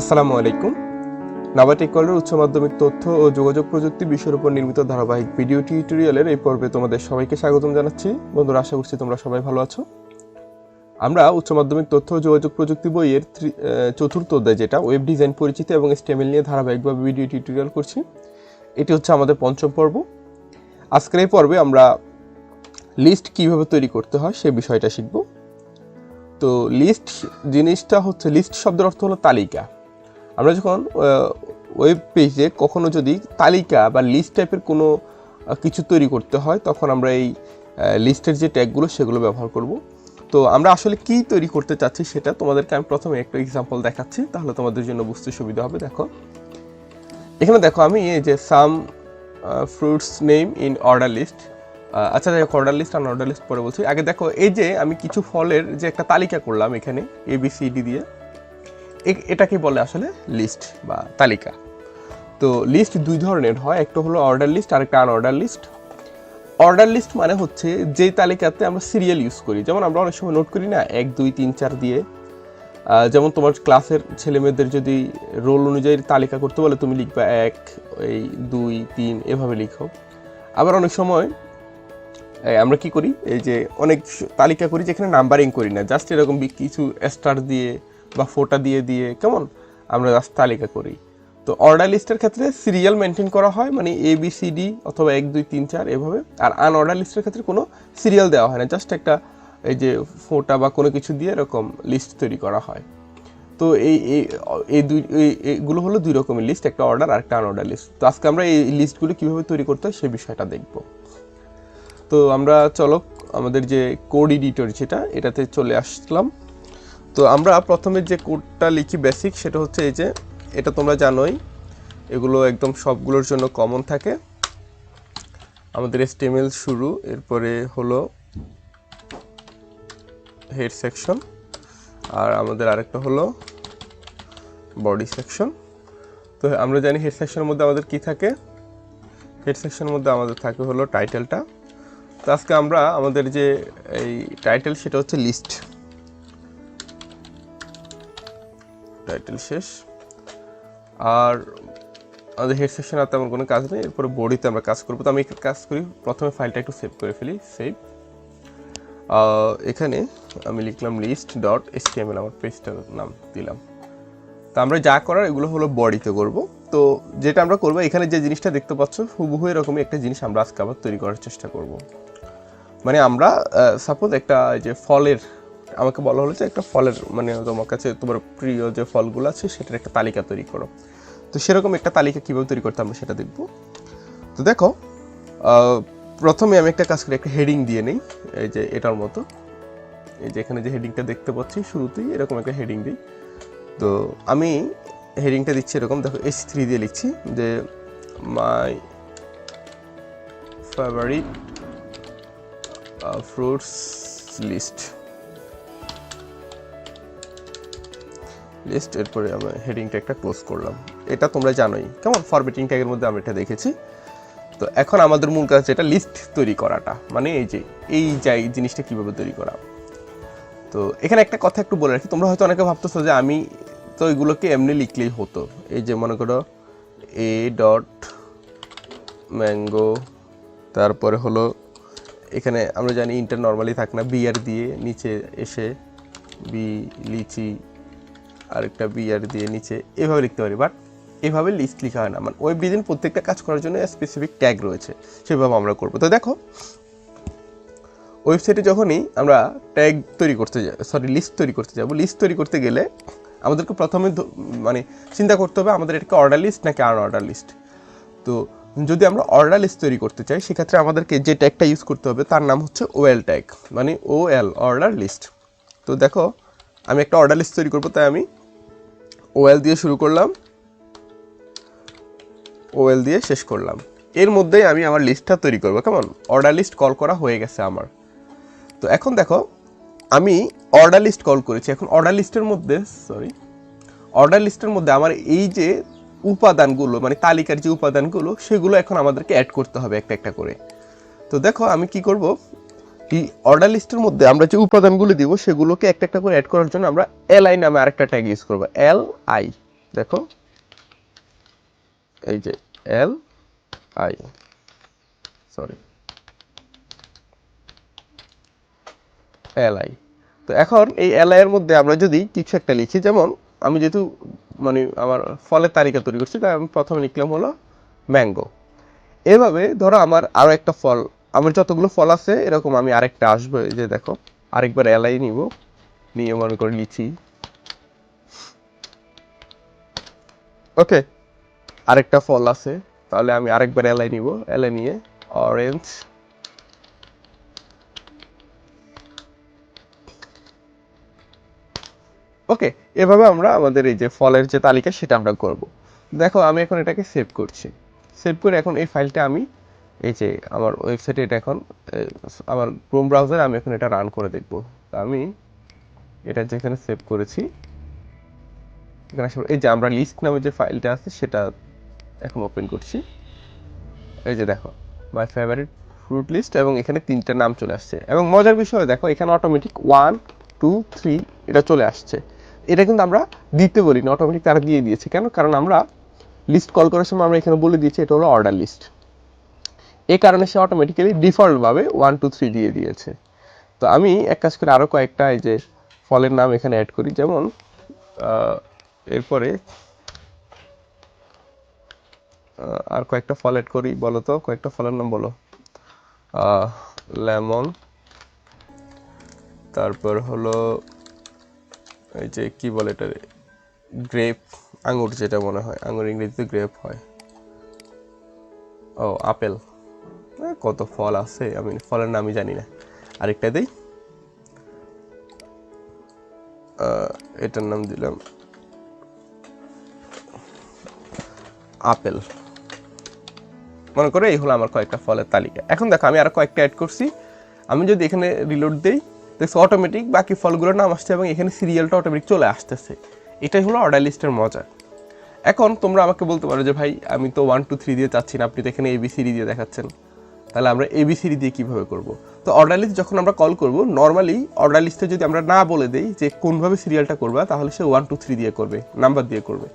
আসসালামু আলাইকুম। নাবাটিক কলের উচ্চ মাধ্যমিক তথ্য ও যোগাযোগ প্রযুক্তি বিষয়ের উপর নির্মিত ধারাবাহিক ভিডিও টিউটোরিয়ালের এই পর্বে তোমাদের সবাইকে স্বাগতম জানাচ্ছি। বন্ধুরা, আশা করছি তোমরা সবাই ভালো আছো। আমরা উচ্চ মাধ্যমিক তথ্য ও যোগাযোগ প্রযুক্তি বইয়ের চতুর্থ অধ্যায় যেটা ওয়েব ডিজাইন পরিচিতি এবং স্টেমেল নিয়ে ধারাবাহিকভাবে ভিডিও টিউটোরিয়াল করছি। এটি হচ্ছে আমাদের পঞ্চম পর্ব। আজকের এই পর্বে আমরা লিস্ট কীভাবে তৈরি করতে হয় সে বিষয়টা শিখব। তো লিস্ট জিনিসটা হচ্ছে লিস্ট শব্দের অর্থ হলো তালিকা। আমরা যখন ওয়েব পেজে কখনো যদি তালিকা বা লিস্ট টাইপের কোনো কিছু তৈরি করতে হয়, তখন আমরা এই লিস্টের যে ট্যাগগুলো সেগুলো ব্যবহার করব। তো আমরা আসলে কি তৈরি করতে চাচ্ছি সেটা তোমাদেরকে আমি প্রথমে একটা এক্সাম্পল দেখাচ্ছি, তাহলে তোমাদের জন্য বুঝতে সুবিধা হবে, দেখো। এখানে দেখো আমি এই যে some fruits name in order list আচ্ছা যাই অর্ডার লিস্ট আর অর্ডার লিস্ট পরে বলছি। আগে দেখো, এই যে আমি কিছু ফলের যে একটা তালিকা করলাম এখানে এ বি সি ডি দিয়ে এটাকে বলে আসলে? লিস্ট বা তালিকা। তো লিস্ট দুই ধরনের হয়। একটা হলো অর্ডার লিস্ট আর একটা আনঅর্ডার লিস্ট অর্ডার লিস্ট মানে হচ্ছে যেই তালিকাতে আমরা সিরিয়াল ইউজ করি। যেমন আমরা অনেক সময় নোট করি না, এক, দুই, তিন, চার দিয়ে। যেমন তোমার ক্লাসের ছেলেমেয়েদের যদি রোল অনুযায়ী তালিকা করতে বলে, তুমি লিখবা এক, এই দুই, তিন, এভাবে লিখো। আবার অনেক সময় আমরা কি করি? এই যে অনেক তালিকা করি যেখানে নাম্বারিং করি না। জাস্ট এরকম কিছু স্টার দিয়ে বা ফোটা দিয়ে দিয়ে, কেমন? আমরা জাস্ট তালিকা করি। তো অর্ডার লিস্টের ক্ষেত্রে সিরিয়াল মেনটেন করা হয় মানে এ বি সি ডি অথবা এক, দুই, তিন, চার এভাবে। আর আনঅর্ডার লিস্টের ক্ষেত্রে কোনো সিরিয়াল দেওয়া হয় না, জাস্ট একটা এই যে ফোটা বা কোনো কিছু দিয়ে এরকম লিস্ট তৈরি করা হয়। তো এই এই দুই এই- এইগুলো হলো দুই রকমের লিস্ট একটা অর্ডার আর একটা আনঅর্ডার লিস্ট তো আজকে আমরা এই লিস্টগুলো কীভাবে তৈরি করতে হয় সেই বিষয়টা দেখব। তো আমরা চলো, আমাদের যে কোড এডিটর যেটা, এটাতে চলে আসলাম। তো আমরা প্রথমে যে কোডটা লিখি বেসিক সেটা হচ্ছে এই যে, এটা তোমরা জানোই, এগুলো একদম সবগুলোর জন্য কমন থাকে। আমাদের এসটিএমএল শুরু, এরপরে হলো হেড সেকশন আর আমাদের আরেকটা হলো বডি সেকশন তো আমরা জানি হেড সেকশনের মধ্যে আমাদের কি থাকে? হেড সেকশনের মধ্যে আমাদের থাকে হলো টাইটেলটা তো আজকে আমরা আমাদের যে এই টাইটেল সেটা হচ্ছে লিস্ট টাইটেল শেষ। আর আমাদের হেড সেকশনে আর তেমন কোনো কাজ নেই, এরপরে বডিতে আমরা কাজ করব। তো আমি কাজ করি, প্রথমে ফাইলটা একটু সেভ করে ফেলি সেভ এখানে আমি লিখলাম লিস্ট ডট এসটিএমএল আমার পেজটার নাম দিলাম। তো আমরা যা করার এগুলো হলো বডিতে করব। তো যেটা আমরা করব, এখানে যে জিনিসটা দেখতে পাচ্ছ, হুবহু এরকমই একটা জিনিস আমরা আজকে আবার তৈরি করার চেষ্টা করব। মানে আমরা সাপোজ একটা যে ফলের আমাকে বলা হলো যে একটা ফলের মানে তোমার কাছে তোমার প্রিয় যে ফলগুলো আছে, সেটার একটা তালিকা তৈরি করো। তো সেরকম একটা তালিকা কীভাবে তৈরি করতে আমরা সেটা দেখব। তো দেখো প্রথমে আমি একটা কাজ করি, একটা হেডিং দিয়ে নেই, এই যে এটার মতো। এই যে এখানে যে হেডিংটা দেখতে পাচ্ছি, শুরুতেই এরকম একটা হেডিং দিই। তো আমি হেডিংটা দিচ্ছি এরকম, দেখো এস থ্রি দিয়ে লিখছি যে my favourite fruits list list এরপরে আমি হেডিংটা একটা ক্লোজ করলাম। এটা তোমরা জানোই। কেমন? ফরমেটিং ট্যাগের মধ্যে আমি এটা দেখেছি। তো এখন আমাদের মূল কাজ যেটা লিস্ট তৈরি করাটা। মানে এই যে, এই যাই জিনিসটা কীভাবে তৈরি করা। তো এখানে একটা কথা একটু বলে রাখি। তোমরা হয়তো অনেকে ভাবতেছো যে আমি তো এগুলোকে এমনি লিখলেই হতো। এই যে মনে করো এ ডট ম্যাঙ্গো তারপরে হলো, এখানে আমরা জানি ইন্টার নর্মালি থাক না বিয়ার দিয়ে নিচে এসে বি লিচি আরেকটা বিয়ার দিয়ে নিচে এভাবে লিখতে পারি বাট এভাবে লিস্ট লেখা হয় না। মানে ওয়েব ডিজাইন প্রত্যেকটা কাজ করার জন্য স্পেসিফিক ট্যাগ রয়েছে, সেভাবে আমরা করব। তো দেখো ওয়েবসাইটে যখনই আমরা ট্যাগ তৈরি করতে যাই সরি লিস্ট তৈরি করতে যাব লিস্ট তৈরি করতে গেলে আমাদেরকে প্রথমে মানে চিন্তা করতে হবে আমাদের এটাকে অর্ডার লিস্ট নাকি আন অর্ডার লিস্ট তো যদি আমরা অর্ডার লিস্ট তৈরি করতে চাই, সেক্ষেত্রে আমাদেরকে যে ট্যাগটা ইউজ করতে হবে, তার নাম হচ্ছে ওএল ট্যাগ মানে ও এল অর্ডার লিস্ট তো দেখো, আমি একটা অর্ডার লিস্ট তৈরি করব, তাই আমি ওএল দিয়ে শুরু করলাম। ওয়েল দিয়ে শেষ করলাম। এর মধ্যেই আমি আমার লিস্টটা তৈরি করব। কেমন? অর্ডার লিস্ট কল করা হয়ে গেছে আমার। তো এখন দেখো, আমি অর্ডার লিস্ট কল করেছি। এখন অর্ডার লিস্টের মধ্যে সরি অর্ডার লিস্টের মধ্যে আমার এই যে উপাদানগুলো মানে তালিকার যে উপাদানগুলো, সেগুলো এখন আমাদেরকে অ্যাড করতে হবে একটা একটা করে। তো দেখো, আমি কি করব? এই অর্ডার লিস্টের মধ্যে আমরা যে উপাদানগুলো দিব, সেগুলোকে একটা একটা করে অ্যাড করার জন্য আমরা এল আই নামে আরেকটা ট্যাগ ইউজ করব। এল আই দেখো। এই যে L I sorry L I তো এখন এই এল আই এর মধ্যে আমরা যদি কিছু একটা লিখি, যেমন আমি যেহেতু মানে আমার ফলের তালিকা তৈরি করছি, তাই আমি প্রথমে লিখলাম হলো ম্যাঙ্গো এভাবে ধরো আমার আরও একটা ফল আমার যতগুলো ফল আছে, এরকম আমি আরেকটা আসব, এই যে দেখো, আরেকবার এলাই নিব। নিয়ে মনে করে লিচি ওকে, আরেকটা ফল আছে, তাহলে আমি আরেকবার এলাই নিব, এলাই নিয়ে অরেঞ্জ ওকে, এভাবে আমরা আমাদের এই যে ফলের যে তালিকা, সেটা আমরা করব। দেখো, আমি এখন এটাকে সেভ করছি। সেভ করে এখন এই ফাইলটা আমি এই যে আমার ওয়েবসাইটে এটা এখন আমার ক্রোম ব্রাউজারে আমি এখন এটা রান করে দেখব। আমি এটা যেখানে সেভ করেছি, এখানে এই যে আমরা লিস্ট নামে যে ফাইলটা আছে সেটা এখন ওপেন করছি। এই যে দেখো মাই ফেভারিট ফ্রুট লিস্ট এবং এখানে তিনটা নাম চলে আসছে। এবং মজার বিষয়, দেখো এখানে অটোমেটিক ওয়ান টু থ্রি এটা চলে আসছে। এটা কিন্তু আমরা দিতে বলি না অটোমেটিক তারা দিয়ে দিয়েছে। কেন? কারণ আমরা লিস্ট কল করার সময় আমরা এখানে বলে দিয়েছি, এটা হলো অর্ডার লিস্ট এই কারণে সে অটোমেটিক্যালি ডিফল্টভাবে ওয়ান টু থ্রি দিয়ে দিয়েছে। তো আমি এক কাজ করে আরও কয়েকটা এই যে ফলের নাম এখানে অ্যাড করি যেমন এরপরে আর কয়েকটা ফল অ্যাড করি বলো তো কয়েকটা ফলের নাম বলো। লেমন তারপর হলো এই যে কি বলে এটা গ্রেপ আঙুর যেটা মনে হয় আঙুর ইংরেজিতে গ্রেপ হয়। ও আপেল। এ, কত ফল আছে? আমি ফলের নামই জানি না। আরেকটা দিই। এটার নাম দিলাম। আপেল। মনে করে এই হলো আমার কয়েকটা ফলের তালিকা। এখন দেখো, আমি আরও কয়েকটা অ্যাড করছি। আমি যদি এখানে রিলোড দেই, দেখছ অটোমেটিক বাকি ফলগুলোর নাম আসছে এবং এখানে সিরিয়ালটা অটোমেটিক চলে আসতেছে। এটাই হলো অর্ডার লিস্টের মজা। এখন তোমরা আমাকে বলতে পারো যে, ভাই, আমি তো ওয়ান টু থ্রি দিয়ে চাচ্ছি না। আপনি তো এখানে এবিসিডি দিয়ে দেখাচ্ছেন। তাহলে আমরা এবিসিডি দিয়ে কীভাবে করব? তো অর্ডার লিস্ট যখন আমরা কল করব নর্মালি অর্ডার লিস্টে যদি আমরা না বলে দেই যে কোনভাবে সিরিয়ালটা করবা, তাহলে সে ওয়ান টু থ্রি দিয়ে করবে নাম্বার দিয়ে করবে।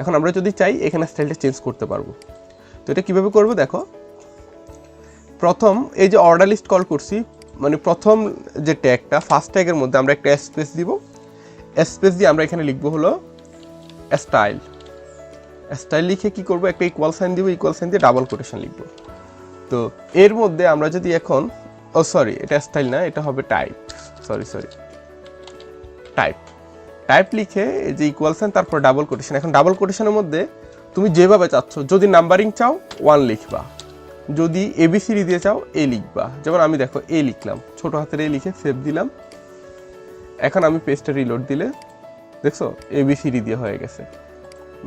এখন আমরা যদি চাই, এখানে স্টাইলটা চেঞ্জ করতে পারব। তো এটা কীভাবে করব দেখো? প্রথম এই যে অর্ডার লিস্ট কল করছি মানে প্রথম যে ট্যাগটা ফার্স্ট ট্যাগের মধ্যে আমরা একটা স্পেস দিব। স্পেস দিয়ে আমরা এখানে লিখব হলো স্টাইল স্টাইল লিখে কি করব? একটা ইকুয়াল সাইন দিব ইকুয়াল সাইন দিয়ে ডাবল কোটেশন লিখব। তো এর মধ্যে আমরা যদি এখন, ও সরি এটা স্টাইল না, এটা হবে type sorry sorry type type লিখে যে ইকুয়াল সাইন তারপর ডাবল কোটেশন এখন ডাবল কোটেশনের মধ্যে তুমি যেভাবে চাচ্ছ, যদি নাম্বারিং চাও ওয়ান লিখবা। যদি এবিসিডি দিয়ে চাও এ লিখবা। যেমন আমি দেখো এ লিখলাম। ছোট হাতের এ লিখে সেভ দিলাম। এখন আমি পেজটা রিলোড দিলে, দেখছ? এবিসিডি দিয়ে হয়ে গেছে।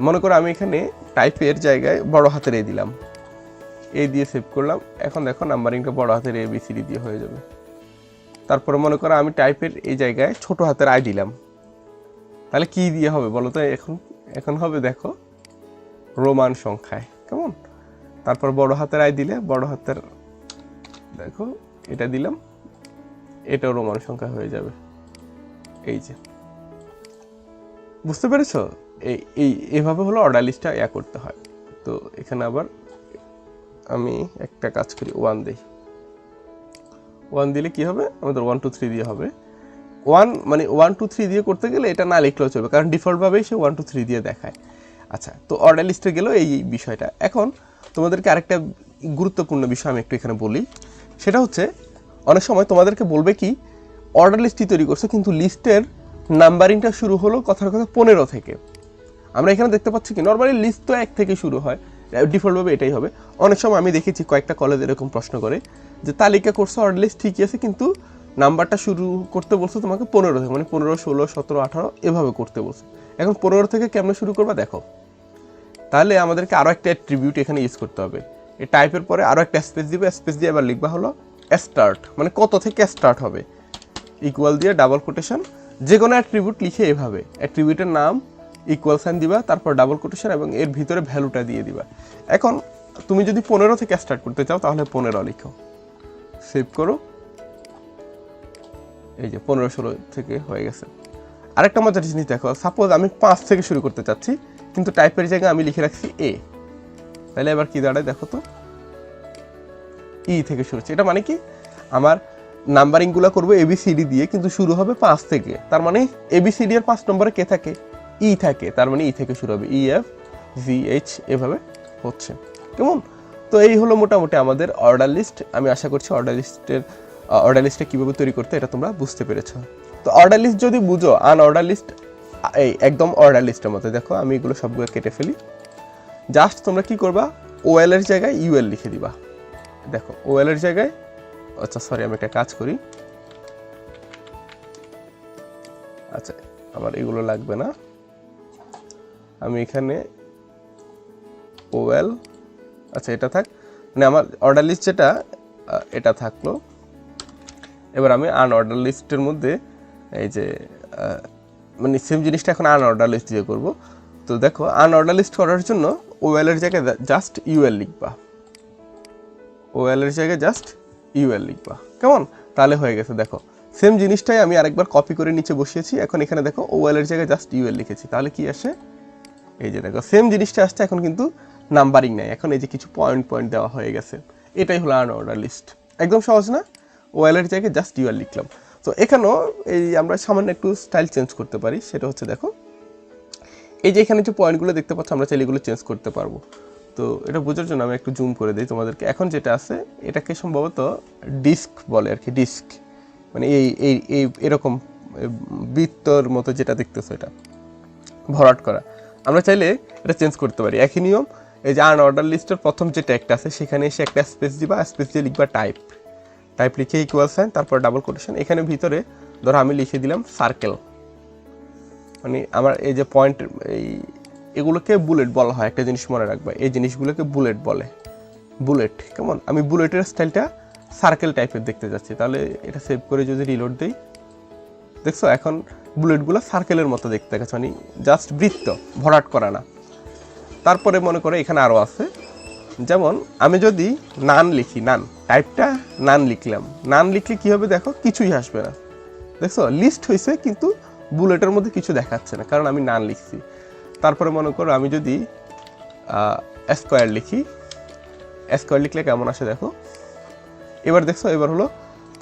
মনে করো আমি এখানে টাইপের জায়গায় বড় হাতের এ দিলাম। এ দিয়ে সেভ করলাম। এখন দেখো নাম্বারিংটা বড় হাতের এ বিসিডি দিয়ে হয়ে যাবে। তারপরে মনে করো আমি টাইপের এই জায়গায় ছোট হাতের আই দিলাম। তাহলে কি দিয়ে হবে বলো তো? এখন এখন হবে দেখো রোমান সংখ্যায়। কেমন? তারপর বড় হাতের আই দিলে বড় হাতের, দেখো এটা দিলাম, এটাও রোমান সংখ্যা হয়ে যাবে। এই যে। বুঝতে পেরেছ? এই এই, এভাবে হলো অর্ডার লিস্টটা ইয়া করতে হয়। তো এখানে আবার আমি একটা কাজ করি ওয়ান দিই। ওয়ান দিলে কি হবে? আমাদের ওয়ান টু থ্রি দিয়ে হবে। ওয়ান মানে ওয়ান টু থ্রি দিয়ে করতে গেলে এটা না লিখলেও চলবে, কারণ ডিফল্টভাবেই সে ওয়ান টু থ্রি দিয়ে দেখায়। আচ্ছা তো অর্ডার লিস্টে গেলেও এই বিষয়টা। এখন তোমাদেরকে আরেকটা গুরুত্বপূর্ণ বিষয় আমি একটু এখানে বলি। সেটা হচ্ছে, অনেক সময় তোমাদেরকে বলবে কি অর্ডার লিস্টই তৈরি করছ, কিন্তু লিস্টের নাম্বারিংটা শুরু হলো কথার কথা পনেরো থেকে। আমরা এখানে দেখতে পাচ্ছি কি নর্মালি লিস্ট তো এক থেকে শুরু হয় ডিফল্টভাবে এটাই হবে। অনেক সময় আমি দেখেছি কয়েকটা কলেজ এরকম প্রশ্ন করে যে, তালিকা করছ অর্ডার লিস্ট ঠিকই আছে, কিন্তু নাম্বারটা শুরু করতে বলছো তোমাকে পনেরো থেকে মানে পনেরো, ষোলো, সতেরো, আঠারো, এভাবে করতে বলছো। এখন পনেরো থেকে কেমন শুরু করবা দেখো। তাহলে আমাদেরকে আরও একটা অ্যাট্রিবিউট এখানে ইউজ করতে হবে। এই টাইপের পরে আরও একটা স্পেস দিবে স্পেস দিয়ে এবার লিখবা হলো স্টার্ট মানে কত থেকে স্টার্ট হবে। ইকুয়াল দিয়ে ডাবল কোটেশন যে কোনো অ্যাট্রিবিউট লিখে এভাবে। অ্যাট্রিবিউটের নাম ইকুয়াল সাইন দিবা, তারপর ডাবল কোটেশন এবং এর ভিতরে ভ্যালুটা দিয়ে দিবা। এখন তুমি যদি পনেরো থেকে স্টার্ট করতে চাও, তাহলে পনেরো লিখো। সেভ করো। এই যে পনেরো ষোলো থেকে হয়ে গেছে। আরেকটা মজার জিনিস দেখো সাপোজ আমি পাঁচ থেকে শুরু করতে চাচ্ছি, কিন্তু টাইপের জায়গায় আমি লিখে রাখছি এ তাহলে এবার কি দাঁড়ায় দেখো তো? ই থেকে শুরু হচ্ছে। এটা মানে কি? আমার নাম্বারিংগুলো করব এবিসিডি দিয়ে, কিন্তু শুরু হবে পাঁচ থেকে। তার মানে এবিসিডি এর পাঁচ নম্বরে কে থাকে? ই থাকে, তার মানে ই থেকে শুরু হবে ই এফ জি এইচ এভাবে হচ্ছে। কেমন? তো এই হলো মোটামুটি আমাদের অর্ডার লিস্ট আমি আশা করছি অর্ডার লিস্টের অর্ডার লিস্টটা কীভাবে তৈরি করতে এটা তোমরা বুঝতে পেরেছ। তো অর্ডার লিস্ট যদি বুঝো আন অর্ডার লিস্ট এই একদম অর্ডার লিস্টের মতো। দেখো, আমি এগুলো সবগুলো কেটে ফেলি। জাস্ট তোমরা কি করবা? ওএল এর জায়গায় ইউএল লিখে দিবা। দেখো ওএল এর জায়গায় আচ্ছা সরি আমি একটা কাজ করি। আচ্ছা আমার এগুলো লাগবে না। আমি এখানে ওয়েল আচ্ছা এটা থাক। মানে আমার অর্ডার লিস্ট যেটা এটা থাকল। এবার আমি আন অর্ডার লিস্টের মধ্যে এই যে মানে সেম জিনিসটা এখন আন অর্ডার লিস্ট দিয়ে করব। তো দেখো আন অর্ডার লিস্ট করার জন্য ওএল এর জায়গায় জাস্ট ইউএল লিখবা। ওএল এর জায়গায় জাস্ট ইউএল লিখবা। কেমন? তাহলে হয়ে গেছে, দেখো। সেম জিনিসটাই আমি আরেকবার কপি করে নিচে বসিয়েছি। এখন এখানে দেখো ওএল এর জায়গায় জাস্ট ইউএল লিখেছি। তাহলে কি আসে? এই যে দেখো সেম জিনিসটা আসছে, এখন কিন্তু নাম্বারিং নাই। এখন এই যে কিছু পয়েন্ট পয়েন্ট দেওয়া হয়ে গেছে, এটাই হলো আন অর্ডার লিস্ট একদম সহজ না? ওয়েল এর জায়গায় জাস্ট ইউআর লিখলাম। তো এখানেও এই আমরা সামান্য একটু স্টাইল চেঞ্জ করতে পারি, সেটা হচ্ছে দেখো, এই যে এখানে যে পয়েন্টগুলো দেখতে পাচ্ছ, আমরা চাইলে এগুলো চেঞ্জ করতে পারব। তো এটা বোঝার জন্য আমি একটু জুম করে দিই তোমাদেরকে। এখন যেটা আছে, এটাকে সম্ভবত ডিস্ক বলে আর কি ডিস্ক মানে এই এই এরকম বৃত্তর মতো যেটা দেখতেছো এটা, ভরাট করা। আমরা চাইলে এটা চেঞ্জ করতে পারি। একই নিয়ম, এই যে আন অর্ডার লিস্টের প্রথম যে ট্যাগটা আছে, সেখানে এসে একটা স্পেস দিবা স্পেস দিয়ে লিখবা টাইপ টাইপ লিখে ইকুয়াল সাইন তারপর ডাবল কোটেশন এখানে ভিতরে ধরো আমি লিখে দিলাম সার্কেল মানে আমার এই যে পয়েন্ট এই এগুলোকে বুলেট বলা হয়, একটা জিনিস মনে রাখবা। এই জিনিসগুলোকে বুলেট বলে। বুলেট কেমন? আমি বুলেটের স্টাইলটা সার্কেল টাইপের দেখতে যাচ্ছি। তাহলে এটা সেভ করে যদি রিলোড দিই দেখছ? এখন বুলেটগুলো সার্কেলের মতো দেখতে গেছে মানে জাস্ট বৃত্ত, ভরাট করা না। তারপরে মনে করো এখানে আরও আছে, যেমন আমি যদি নান লিখি, নান টাইপটা নান লিখলাম। নান লিখলে কী হবে দেখো? কিছুই আসবে না। দেখছ? লিস্ট হয়েছে কিন্তু বুলেটের মধ্যে কিছু দেখাচ্ছে না, কারণ আমি নান লিখছি। তারপরে মনে করো আমি যদি স্কোয়ার লিখি স্কোয়ার লিখলে কেমন আসে দেখো? এবার দেখছ, এবার হলো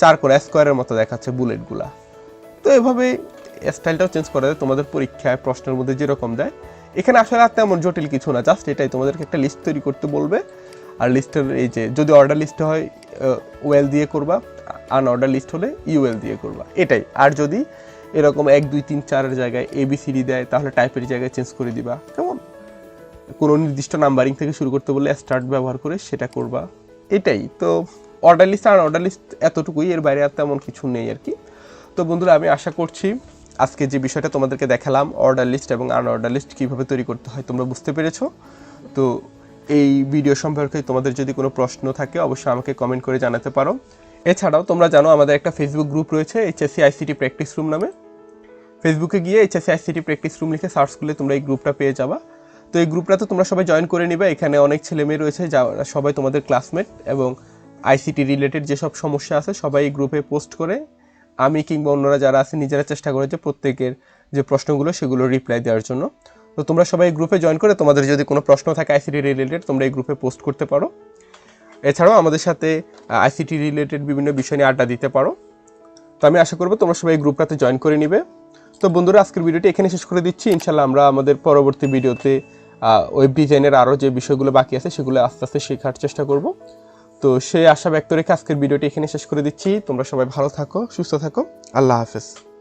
চার করে স্কোয়ারের মতো দেখাচ্ছে বুলেটগুলা তো এভাবে স্টাইলটাও চেঞ্জ করা যায়, তোমাদের পরীক্ষায় প্রশ্নের মধ্যে যেরকম দেয়। এখানে আসলে আর তেমন জটিল কিছু না জাস্ট এটাই, তোমাদেরকে একটা লিস্ট তৈরি করতে বলবে। আর লিস্টের এই যে, যদি অর্ডার লিস্ট হয় ওয়েল দিয়ে করবা আন অর্ডার লিস্ট হলে ইউএল দিয়ে করবা, এটাই। আর যদি এরকম এক, দুই, তিন, চারের জায়গায় এবিসিডি দেয়, তাহলে টাইপের জায়গায় চেঞ্জ করে দিবা, কেমন? কোনো নির্দিষ্ট নাম্বারিং থেকে শুরু করতে বললে স্টার্ট ব্যবহার করে সেটা করবা, এটাই। তো অর্ডার লিস্ট আর অর্ডার লিস্ট এতটুকুই, এর বাইরে আর তেমন কিছু নেই আর কি। তো বন্ধুরা, আমি আশা করছি আজকে যে বিষয়টা তোমাদেরকে দেখালাম অর্ডার লিস্ট এবং আন অর্ডার লিস্ট কীভাবে তৈরি করতে হয় তোমরা বুঝতে পেরেছ। তো এই ভিডিও সম্পর্কে তোমাদের যদি কোনো প্রশ্ন থাকে, অবশ্যই আমাকে কমেন্ট করে জানাতে পারো। এছাড়াও তোমরা জানো, আমাদের একটা ফেসবুক গ্রুপ রয়েছে এইচএসসি আইসিটি প্র্যাকটিস রুম নামে। ফেসবুকে গিয়ে এইচএসসি আইসিটি প্র্যাকটিস রুম লিখে সার্চ করলে তোমরা এই গ্রুপটা পেয়ে যাবা। তো এই গ্রুপটা তো তোমরা সবাই জয়েন করে নিবে। এখানে অনেক ছেলে মেয়ে রয়েছে, যারা সবাই তোমাদের ক্লাসমেট এবং আইসিটি রিলেটেড যেসব সমস্যা আছে, সবাই এই গ্রুপে পোস্ট করে আমি কিংবা অন্যরা যারা আছে, নিজেরা চেষ্টা করে যে প্রত্যেকের যে প্রশ্নগুলো, সেগুলো রিপ্লাই দেওয়ার জন্য। তো তোমরা সবাই গ্রুপে জয়েন করে তোমাদের যদি কোনো প্রশ্ন থাকে আইসিটি রিলেটেড তোমরা এই গ্রুপে পোস্ট করতে পারো। এছাড়াও আমাদের সাথে আইসিটি রিলেটেড বিভিন্ন বিষয় নিয়ে আড্ডা দিতে পারো। তো আমি আশা করব তোমরা সবাই এই গ্রুপটাতে জয়েন করে নিবে। তো বন্ধুরা, আজকের ভিডিওটি এখানে শেষ করে দিচ্ছি। ইনশাল্লাহ আমরা আমাদের পরবর্তী ভিডিওতে ওয়েব ডিজাইনের আরও যে বিষয়গুলো বাকি আছে, সেগুলো আস্তে আস্তে শেখার চেষ্টা করব। তো সেই আশা ব্যক্ত রেখে আজকের ভিডিওটি এখানে শেষ করে দিচ্ছি। তোমরা সবাই ভালো থাকো, সুস্থ থাকো। আল্লাহ হাফেজ।